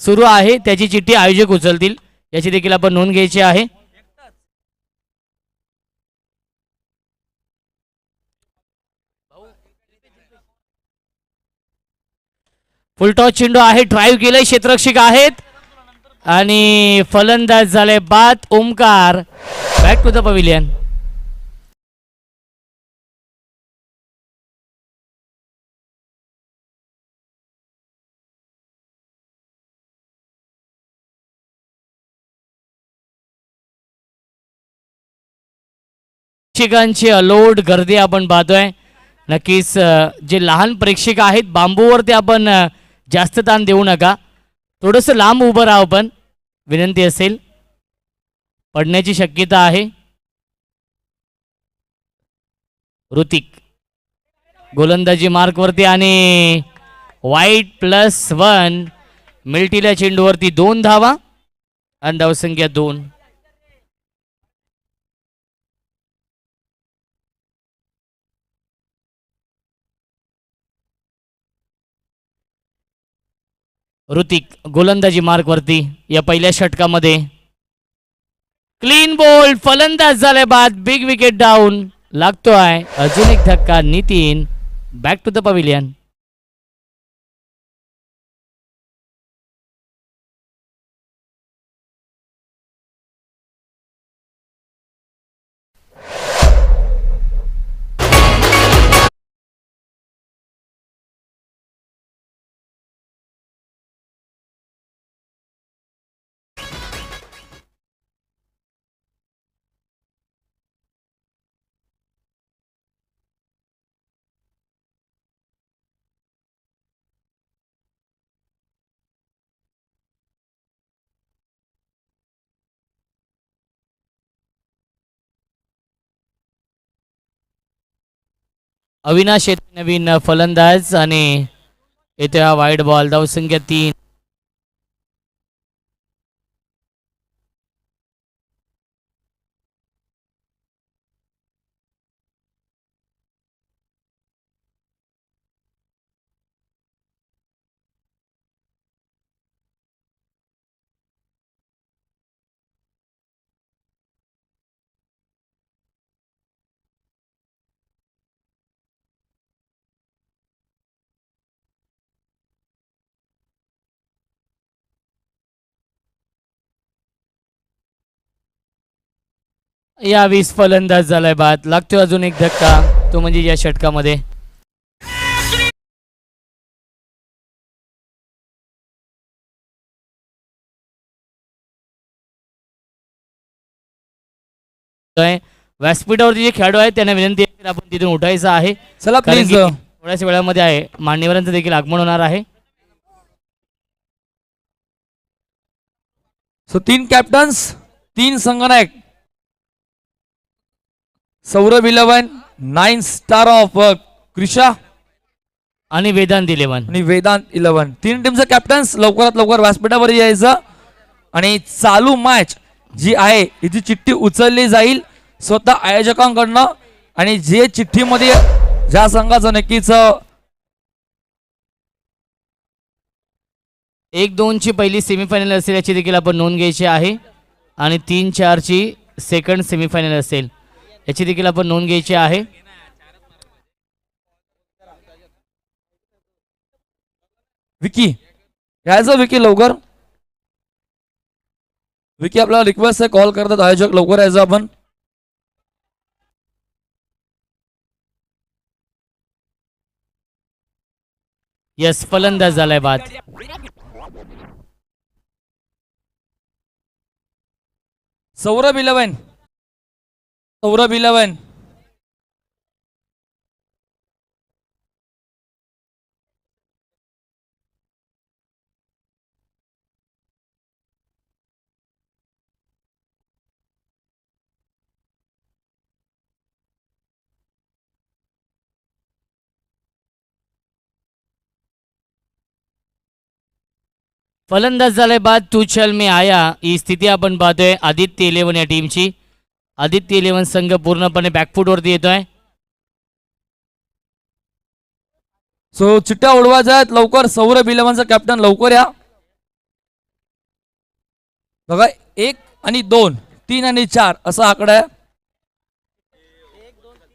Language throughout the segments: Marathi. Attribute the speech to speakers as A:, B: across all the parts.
A: सुरू आहे. त्याची चिठ्ठी आयोजक उचलतील. याची देखील आपण नोंद घ्यायची आहे. फुलटॉस चेंडू आहे. ड्राईव्ह केलंय क्षेत्ररक्षक आहेत. आणि फलंदाज झाले बाद Omkar. Back to the pavilion. प्रेक्षकांची अलोट गर्दी आपण पाहतोय. नक्कीच जे लहान प्रेक्षक आहेत बांबूवरती आपण जास्त ताण देऊ नका. थोडंसं लांब उभं राहा आपण विनंती असेल. पडण्याची शक्यता आहे. ऋतिक. गोलंदाजी मार्कवरती आणि वाईट प्लस वन. मिल्टील्या चेंडूवरती दोन धावा. आणि धावसंख्या दोन. ऋतिक गोलंदाजी मार्कवरती या पहिल्या षटकामध्ये. क्लीन बॉल फलंदाज झाले बाद बिग विकेट डाऊन लागतोय. अजून एक धक्का Nitin. Back to the pavilion Avinash येथे नवीन फलंदाज आणि येत्या हा वाईट बॉल धावसंख्या तीन. या वीस फलंदाज झालाय बाद. लागतोय अजून एक धक्का. तो म्हणजे या षटकामध्ये. व्यासपीठावरती जे खेळाडू आहेत त्यांना विनंती आहे की आपण तिथून उठायचं आहे.
B: चला
A: कारण
B: प्लीज
A: की थोड्याच वेळामध्ये आहे. मान्यवरांचं देखील आगमन होणार आहे.
B: सो तीन कॅप्टन्स तीन संगनायक Saurabh eleven nine star of Krisha?
A: आणि वेदांत इलेव्हन
B: आणि वेदांत इलेवन. तीन टीमचं कॅप्टन्स लवकरात लवकर व्यासपीठावर यायचं. आणि चालू मॅच जी आहे हिची चिठ्ठी उचलली जाईल स्वतः आयोजकांकडनं. आणि जे चिठ्ठीमध्ये ज्या संघाचं नक्कीच
A: एक दोनची पहिली सेमीफायनल असेल याची देखील आपण नोंद घ्यायची आहे. आणि तीन चारची सेकंड सेमीफायनल असेल. याची देखील आपण नोंद घ्यायची आहे.
B: विकी यायचं विकी लवकर? विकी आपल्याला रिक्वेस्ट आहे कॉल करतात आयोजक लवकर यायचं आपण.
A: यस फलंदाज झालाय बाद.
B: सौरभ इलेवन सौरभ इलेवन
A: फलंदाज झालाय बाद तू चल मी आया. ही स्थिती आपण पाहतोय आदित्य इलेव्हन या टीमची आदित्य इलेव्हन संघ पूर्णपणे बॅकफूटवरती येतोय.
B: सो चिट्ट्या उडवायच्या आहेत. लवकर सौरभ इलेव्हनचा कॅप्टन लवकर या. बघा एक आणि दोन तीन आणि चार असा आकडा आहे.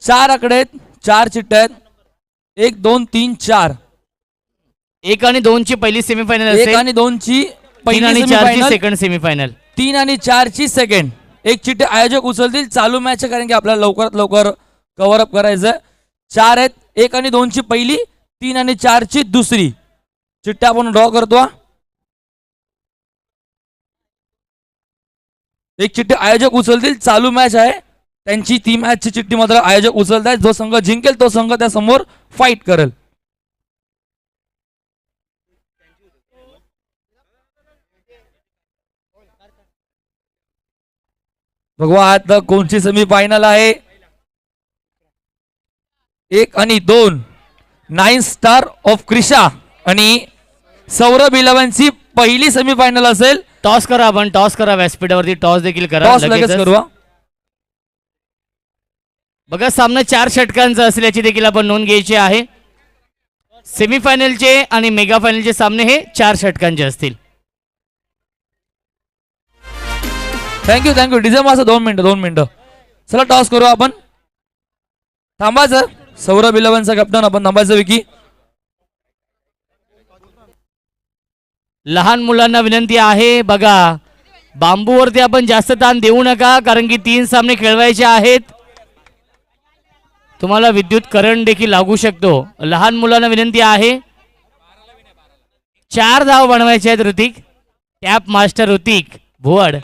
B: चार आकडे आहेत चार चिठ्ठ्या आहेत. एक दोन तीन चार.
A: एक आणि दोनची पहिली सेमीफायनल
B: एक आणि दोनची
A: तीन
B: पहिली
A: आणि चारची सेकंड सेमीफायनल
B: तीन आणि चारची सेकंड एक चिठ्ठी आयोजक उचलतील चालू मॅच आहे कारण की आपल्याला लवकरात लवकर कव्हरअप करायचं करायचं चार आहेत एक आणि दोनची पहिली तीन आणि चारची दुसरी. चिठ्ठ्या आपण ड्रॉ करतो एक चिठ्ठी आयोजक उचलतील चालू मॅच आहे. त्यांची ती मॅचची चिठ्ठी मात्र आयोजक उचलत आहेत जो संघ जिंकेल तो संघ त्यासमोर फाईट करेल. बघवा आता कोणची सेमी फायनल आहे? एक आणि दोन. नाईन स्टार ऑफ क्रिशा आणि सौरभ इलेव्हनची पहिली सेमी फायनल असेल.
A: टॉस करा आपण टॉस करा. व्यासपीठावरती टॉस देखील करा.
B: टॉस लगेच
A: लगेचच.
B: करू हा.
A: बघा सामना चार षटकांचा असेल याची देखील आपण नोंद घ्यायची आहे. सेमीफायनलचे आणि मेगा फायनलचे सामने हे चार षटकांचे असतील.
B: थँक्यू थँक्यू डिझेल मास्टर दोन मिनिटं दोन मिनिटं. चला टॉस करू आपण. थांबायचं. सौरभ इलेव्हनचा कॅप्टन आपण थांबायचं विकी.
A: लहान मुलांना विनंती आहे बघा. बांबूवरती आपण जास्त ताण देऊ नका कारण की तीन सामने खेळवायचे आहेत. तुम्हाला विद्युत करंट देखील लागू शकतो. लहान मुलांना विनंती आहे. चार धाव बनवायचे आहेत Hrithik. Tap master Hrithik. Bhuvad.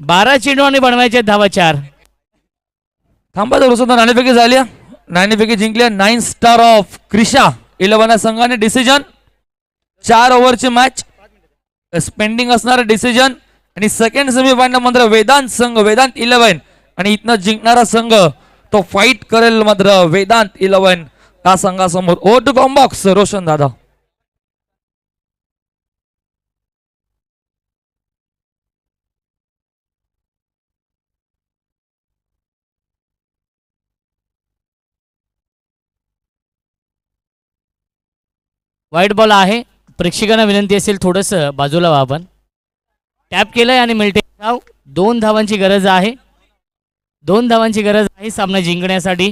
A: बारा चेंडू आणि बनवायचे आहेत धावा चार.
B: थांबायचं रुसत नाणेफेकी झाल्या नाणेफेकी जिंकल्या nine star of Krisha eleven संघाने डिसिजन चार ओव्हरची मॅच स्पेंडिंग असणारं डिसिजन आणि सेकंड सेमीफायनल मात्र वेदांत संघ वेदांत इलेव्हन आणि इथनं जिंकणारा संघ तो फाईट करेल मात्र वेदांत इलेव्हन या संघासमोर ओ टू कॉम्बॉक्स रोशन दादा.
A: वाईट बॉल आहे. प्रेक्षकांना विनंती असेल थोडंसं बाजूला व्हा आपण. टॅप केलंय आणि मिळते धाव दोन धावांची गरज आहे. दोन धावांची गरज आहे सामना जिंकण्यासाठी.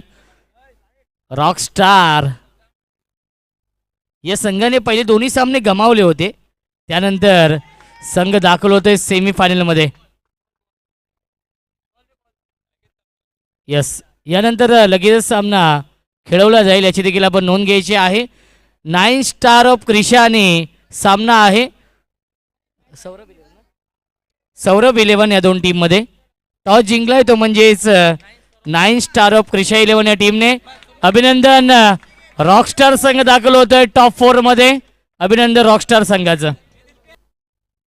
A: रॉक स्टार या संघाने पहिले दोन्ही सामने गमावले होते. त्यानंतर संघ दाखल होते सेमीफायनलमध्ये यस यानंतर लगेचच सामना खेळवला जाईल याची देखील आपण नोंद घ्यायची आहे. नाईन स्टार ऑफ क्रिशाने सामना आहे. सौरभ इलेव्हन. सौरभ इलेव्हन या दोन टीममध्ये. टॉस जिंकलाय तो म्हणजेच nine star of Krisha eleven या टीमने. अभिनंदन रॉकस्टार संघ दाखल होतोय टॉप फोरमध्ये अभिनंदन रॉकस्टार संघाचं.